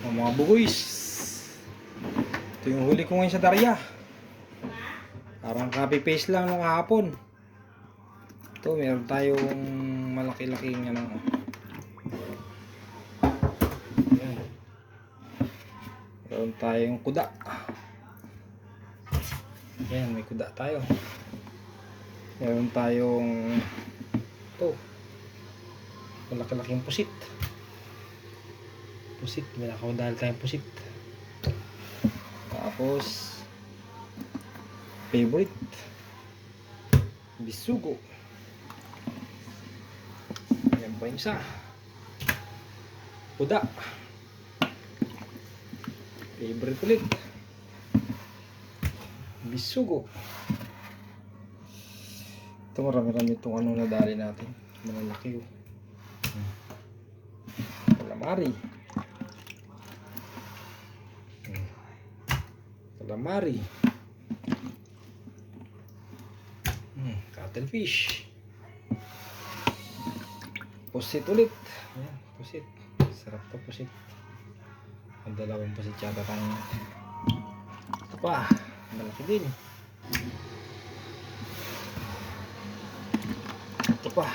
Ang mga bugoys. Ito yung huli ko ngayon sa Darya. Parang copy paste lang nung kahapon. Ito, meron tayong malaki-laking ano. Ayan. Meron tayong kuda. Ayan, may kuda tayo. Meron tayong ito. Malaki-laking pusit. Pusit, may nakawandahal tayong pusit. Tapos, favorite, bisugo. Ayan pa yung isa. Kuda. Favorite ulit. Bisugo. Ito marami-rami itong ano na dali natin. Malalaki oh. Calamari. Calamari. Hmm, cuttlefish. Pusit ulit. Ayan, pusit. Sarap to pusit. Ang dalawang pusit yata tayo. Ito pa. Malaki din. Ito pa.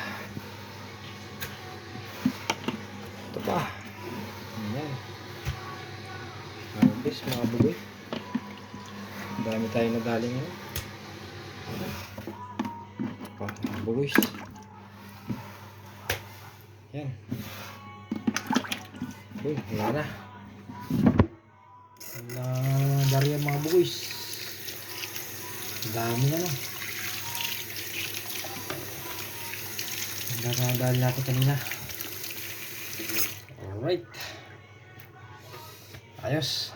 Ito pa. Ayan. Mabis, mga bugoy. Dami tayo nadali ngayon. Pa, bugoy. Yan. Uy, wala na. Wala dari ang mga. Ang dami na no. Ang dami na dali natin kanina. Alright. Ayos.